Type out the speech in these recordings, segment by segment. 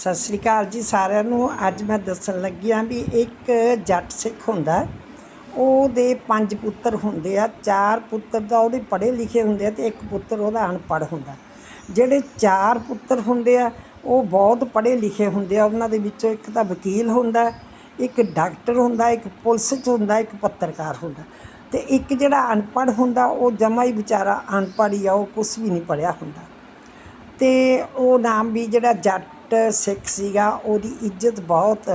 ਸਤਿ ਸ੍ਰੀ ਅਕਾਲ ਜੀ ਸਾਰਿਆਂ ਨੂੰ। ਅੱਜ ਮੈਂ ਦੱਸਣ ਲੱਗੀ ਹਾਂ ਵੀ ਇੱਕ ਜੱਟ ਸਿੱਖ ਹੁੰਦਾ ਉਹਦੇ ਪੰਜ ਪੁੱਤਰ ਹੁੰਦੇ ਆ। ਚਾਰ ਪੁੱਤਰ ਤਾਂ ਉਹਦੇ ਪੜ੍ਹੇ ਲਿਖੇ ਹੁੰਦੇ ਆ ਤੇ ਇੱਕ ਪੁੱਤਰ ਉਹਦਾ ਅਨਪੜ੍ਹ ਹੁੰਦਾ। ਜਿਹੜੇ ਚਾਰ ਪੁੱਤਰ ਹੁੰਦੇ ਆ, ਉਹ ਬਹੁਤ ਪੜ੍ਹੇ ਲਿਖੇ ਹੁੰਦੇ ਆ। ਉਹਨਾਂ ਦੇ ਵਿੱਚੋਂ ਇੱਕ ਤਾਂ ਵਕੀਲ ਹੁੰਦਾ, ਇੱਕ ਡਾਕਟਰ ਹੁੰਦਾ, ਇੱਕ ਪੁਲਿਸ 'ਚ ਹੁੰਦਾ, ਇੱਕ ਪੱਤਰਕਾਰ ਹੁੰਦਾ। ਤੇ ਇੱਕ ਜਿਹੜਾ ਅਨਪੜ੍ਹ ਹੁੰਦਾ, ਉਹ ਜਮਾ ਹੀ ਵਿਚਾਰਾ ਅਨਪੜ੍ਹ ਹੀ ਆ, ਉਹ ਕੁਝ ਵੀ ਨਹੀਂ ਪੜ੍ਹਿਆ ਹੁੰਦਾ। ਤੇ ਉਹ ਨਾਮ ਵੀ ਜਿਹੜਾ ਜੱਟ ਸਿੱਖ ਸੀਗਾ, ਉਹਦੀ ਇੱਜ਼ਤ ਬਹੁਤ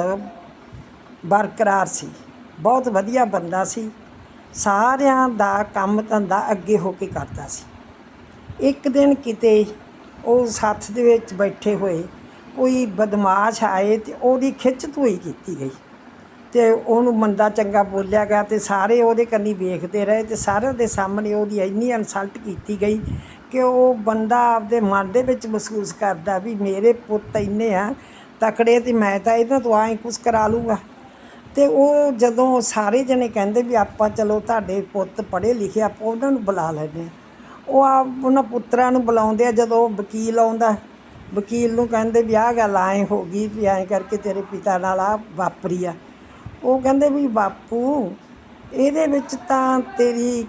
ਬਰਕਰਾਰ ਸੀ, ਬਹੁਤ ਵਧੀਆ ਬੰਦਾ ਸੀ, ਸਾਰਿਆਂ ਦਾ ਕੰਮ ਧੰਦਾ ਅੱਗੇ ਹੋ ਕੇ ਕਰਦਾ ਸੀ। ਇੱਕ ਦਿਨ ਕਿਤੇ ਉਹ ਸੱਥ ਦੇ ਵਿੱਚ ਬੈਠੇ ਹੋਏ, ਕੋਈ ਬਦਮਾਸ਼ ਆਏ ਤੇ ਉਹਦੀ ਖਿੱਚ ਧੂਈ ਕੀਤੀ ਗਈ ਤੇ ਉਹਨੂੰ ਮੰਦਾ ਚੰਗਾ ਬੋਲਿਆ ਗਿਆ ਤੇ ਸਾਰੇ ਉਹਦੇ ਕੰਨੀ ਵੇਖਦੇ ਰਹੇ ਤੇ ਸਾਰਿਆਂ ਦੇ ਸਾਹਮਣੇ ਉਹਦੀ ਇੰਨੀ ਇਨਸਲਟ ਕੀਤੀ ਗਈ ਕਿ ਉਹ ਬੰਦਾ ਆਪਦੇ ਮਨ ਦੇ ਵਿੱਚ ਮਹਿਸੂਸ ਕਰਦਾ ਵੀ ਮੇਰੇ ਪੁੱਤ ਇੰਨੇ ਆ, ਤਕੜੇ ਤੇ ਮੈਂ ਤਾਂ ਇਹਨਾਂ ਤੋਂ ਐਂ ਕੁਝ ਕਰਾ ਲੂੰਗਾ ਤੇ ਉਹ ਜਦੋਂ ਸਾਰੇ ਜਣੇ ਕਹਿੰਦੇ ਵੀ ਆਪਾਂ ਚਲੋ ਤੁਹਾਡੇ ਪੁੱਤ ਪੜ੍ਹੇ ਲਿਖੇ ਆਪਾਂ ਉਹਨਾਂ ਨੂੰ ਬੁਲਾ ਲੈਂਦੇ ਹਾਂ ਉਹ ਆ ਉਹਨਾਂ ਪੁੱਤਰਾਂ ਨੂੰ ਬੁਲਾਉਂਦੇ ਆ ਜਦੋਂ ਵਕੀਲ ਆਉਂਦਾ। ਵਕੀਲ ਨੂੰ ਕਹਿੰਦੇ ਵੀ ਆਹ ਗੱਲ ਐਂ ਹੋ ਗਈ ਵੀ ਐਂ ਕਰਕੇ ਤੇਰੇ ਪਿਤਾ ਨਾਲ ਆ ਵਾਪਰੀ ਆ। ਉਹ ਕਹਿੰਦੇ ਵੀ ਬਾਪੂ, ਇਹਦੇ ਵਿੱਚ ਤਾਂ ਤੇਰੀ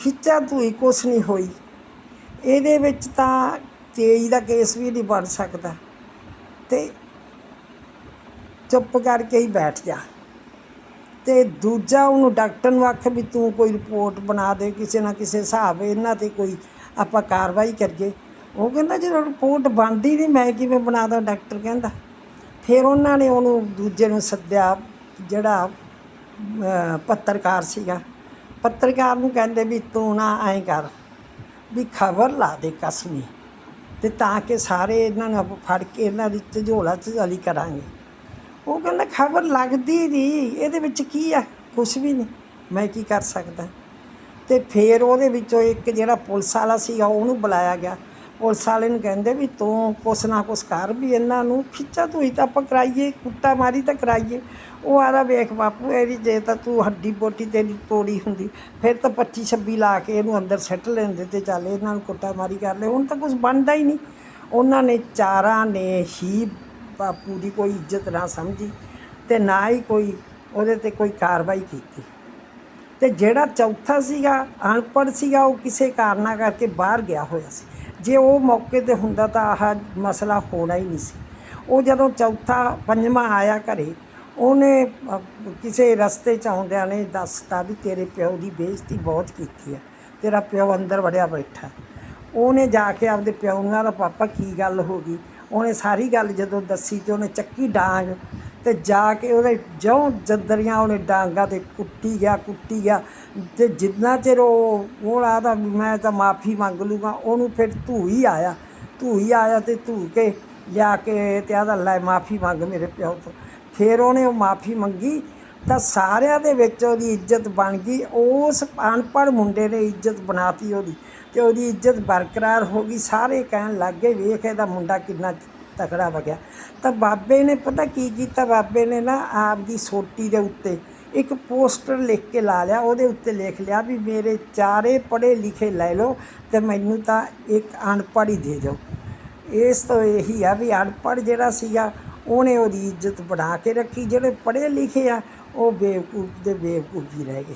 ਖਿੱਚਾ ਧੂਈ ਕੁਛ ਨਹੀਂ ਹੋਈ। ਇਹਦੇ ਵਿੱਚ ਤਾਂ ਤੇਜ ਦਾ ਕੇਸ ਵੀ ਨਹੀਂ ਬਣ ਸਕਦਾ। ਤੇ ਚੁੱਪ ਕਰਕੇ ਹੀ ਬੈਠ ਜਾ। ਤੇ ਦੂਜਾ ਉਹਨੂੰ ਡਾਕਟਰ ਨੂੰ ਆਖ ਵੀ ਤੂੰ ਕੋਈ ਰਿਪੋਰਟ ਬਣਾ ਦੇ, ਕਿਸੇ ਨਾ ਕਿਸੇ ਹਿਸਾਬ ਇਹਨਾਂ ਤੇ ਕੋਈ ਆਪਾਂ ਕਾਰਵਾਈ ਕਰੀਏ। ਉਹ ਕਹਿੰਦਾ ਜਦੋਂ ਰਿਪੋਰਟ ਬਣਦੀ ਨਹੀਂ ਮੈਂ ਕਿਵੇਂ ਬਣਾ ਦਾਂ, ਡਾਕਟਰ ਕਹਿੰਦਾ। ਫਿਰ ਉਹਨਾਂ ਨੇ ਉਹਨੂੰ ਦੂਜੇ ਨੂੰ ਸੱਦਿਆ, ਜਿਹੜਾ ਪੱਤਰਕਾਰ ਸੀਗਾ। ਪੱਤਰਕਾਰ ਨੂੰ ਕਹਿੰਦੇ ਵੀ ਤੂੰ ਨਾ ਐਂ ਕਰ। ਵੀ ਖਬਰ ਲਾ ਦੇ ਕਸਮੀ ਤੇ ਤਾਂ ਕਿ ਸਾਰੇ ਇਹਨਾਂ ਨੂੰ ਆਪਾਂ ਫੜ ਕੇ ਇਹਨਾਂ ਦੀ ਝੋਲਾ ਝਾਲੀ ਕਰਾਂਗੇ। ਉਹ ਕਹਿੰਦਾ ਖਬਰ ਲੱਗਦੀ ਨਹੀਂ, ਇਹਦੇ ਵਿੱਚ ਕੀ ਆ? ਕੁਝ ਵੀ ਨਹੀਂ। ਮੈਂ ਕੀ ਕਰ ਸਕਦਾ? ਤੇ ਫਿਰ ਉਹਦੇ ਵਿੱਚੋਂ ਇੱਕ ਜਿਹੜਾ ਪੁਲਿਸ ਵਾਲਾ ਸੀਗਾ, ਉਹਨੂੰ ਬੁਲਾਇਆ ਗਿਆ। ਪੁਲਿਸ ਵਾਲੇ ਨੂੰ ਕਹਿੰਦੇ ਵੀ ਤੂੰ ਕੁਛ ਨਾ ਕੁਛ ਕਰ ਵੀ ਇਹਨਾਂ ਨੂੰ ਖਿੱਚਾ, ਤੂੰ ਤਾਂ ਆਪਾਂ ਕਰਾਈਏ, ਕੁੱਟਾ ਮਾਰੀ ਤਾਂ ਕਰਾਈਏ। ਉਹ ਆਦਾ ਵੇਖ ਬਾਪੂ ਇਹਦੀ ਜੇ ਤਾਂ ਤੂੰ ਹੱਡੀ ਬੋਟੀ ਤੇਰੀ ਤੋੜੀ ਹੁੰਦੀ, ਫਿਰ ਤਾਂ 25 26 ਲਾ ਕੇ ਇਹਨੂੰ ਅੰਦਰ ਸੱਟ ਲੈਂਦੇ ਤੇ ਚੱਲ ਇਹਨਾਂ ਨੂੰ ਕੁੱਟਾ ਮਾਰੀ ਕਰ ਲੈ। ਹੁਣ ਤਾਂ ਕੁਝ ਬਣਦਾ ਹੀ ਨਹੀਂ। ਉਹਨਾਂ ਨੇ ਚਾਰਾਂ ਨੇ ਹੀ ਬਾਪੂ ਦੀ ਕੋਈ ਇੱਜ਼ਤ ਨਾ ਸਮਝੀ ਤੇ ਨਾ ਹੀ ਕੋਈ ਉਹਦੇ ਤੇ ਕੋਈ ਕਾਰਵਾਈ ਕੀਤੀ। ਤੇ ਜਿਹੜਾ ਚੌਥਾ ਸੀਗਾ, ਅਨਪੜ੍ਹ ਸੀਗਾ, ਉਹ ਕਿਸੇ ਕਾਰਨਾ ਕਰਕੇ ਬਾਹਰ ਗਿਆ ਹੋਇਆ ਸੀ। ਜੇ ਉਹ ਮੌਕੇ ਤੇ ਹੁੰਦਾ ਤਾਂ ਆਹ ਮਸਲਾ ਹੋਣਾ ਹੀ ਨਹੀਂ ਸੀ। ਉਹ ਜਦੋਂ ਚੌਥਾ, ਪੰਜਵਾਂ ਆਇਆ ਘਰੇ, ਉਹਨੇ ਕਿਸੇ ਰਸਤੇ ਚ ਆਉਂਦਿਆਂ ਨੇ ਦੱਸਤਾ ਵੀ ਤੇਰੇ ਪਿਓ ਦੀ ਬੇਇੱਜ਼ਤੀ ਬਹੁਤ ਕੀਤੀ ਹੈ, ਤੇਰਾ ਪਿਓ ਅੰਦਰ ਵੜਿਆ ਬੈਠਾ। ਉਹਨੇ ਜਾ ਕੇ ਆਪਦੇ ਪਿਓ ਨੂੰ ਦਾ ਪਾਪਾ, ਕੀ ਗੱਲ ਹੋ ਗਈ? ਉਹਨੇ ਸਾਰੀ ਗੱਲ ਜਦੋਂ ਦੱਸੀ ਤੇ ਉਹਨੇ ਚੱਕੀ ਡਾਂਗ ਤੇ ਜਾ ਕੇ ਉਹਦੇ ਜਉਂ ਜੱਦਰੀਆਂ ਉਹਨੇ ਡਾਂਗਾ ਤੇ ਕੁੱਟੀ ਗਿਆ ਕੁੱਟੀ ਗਿਆ। ਤੇ ਜਿੰਨਾ ਚਿਰ ਉਹ ਉਹ ਆਦਾ ਵੀ ਮੈਂ ਤਾਂ ਮਾਫੀ ਮੰਗ ਲੂਗਾ, ਉਹਨੂੰ ਫਿਰ ਧੂ ਹੀ ਆਇਆ। ਧੂ ਹੀ ਆਇਆ ਤੇ ਧੂ ਕੇ ਲਿਆ ਕੇ ਤੇ ਆਦਾ ਲੈ ਮਾਫੀ ਮੰਗ ਮੇਰੇ ਪਿਓ ਤੋਂ। ਫਿਰ ਉਹਨੇ ਉਹ ਮਾਫੀ ਮੰਗੀ ਤਾਂ ਸਾਰਿਆਂ ਦੇ ਵਿੱਚ ਉਹਦੀ ਇੱਜ਼ਤ ਬਣ ਗਈ। ਉਸ ਅਨਪੜ੍ਹ ਮੁੰਡੇ ਨੇ ਇੱਜ਼ਤ ਬਣਾਤੀ ਉਹਦੀ ਤੇ ਉਹਦੀ ਇੱਜ਼ਤ ਬਰਕਰਾਰ ਹੋ ਗਈ। ਸਾਰੇ ਕਹਿਣ ਲੱਗ ਗਏ, ਵੇਖ ਇਹਦਾ ਮੁੰਡਾ ਕਿੰਨਾ ਤਕੜਾ ਵਗਿਆ। ਤਾਂ ਬਾਬੇ ਨੇ ਪਤਾ ਕੀ ਕੀਤਾ? ਬਾਬੇ ਨੇ ਨਾ ਆਪ ਦੀ ਸੋਟੀ ਦੇ ਉੱਤੇ ਇੱਕ ਪੋਸਟਰ ਲਿਖ ਕੇ ਲਾ ਲਿਆ। ਉਹਦੇ ਉੱਤੇ ਲਿਖ ਲਿਆ ਵੀ ਮੇਰੇ ਚਾਰੇ ਪੜ੍ਹੇ ਲਿਖੇ ਲੈ ਲਓ ਤੇ ਮੈਨੂੰ ਤਾਂ ਇੱਕ ਅਨਪੜ੍ਹ ਹੀ ਦੇ ਦਿਓ। ਇਸ ਤੋਂ ਇਹੀ ਆ ਵੀ ਅਨਪੜ੍ਹ ਜਿਹੜਾ ਸੀਗਾ, ਉਹਨੇ ਉਹਦੀ ਇੱਜ਼ਤ ਬਣਾ ਕੇ ਰੱਖੀ। ਜਿਹੜੇ ਪੜ੍ਹੇ ਲਿਖੇ ਆ, ਉਹ ਬੇਵਕੂਫ ਦੇ ਬੇਵਕੂਫ ਹੀ ਰਹਿ ਗਏ।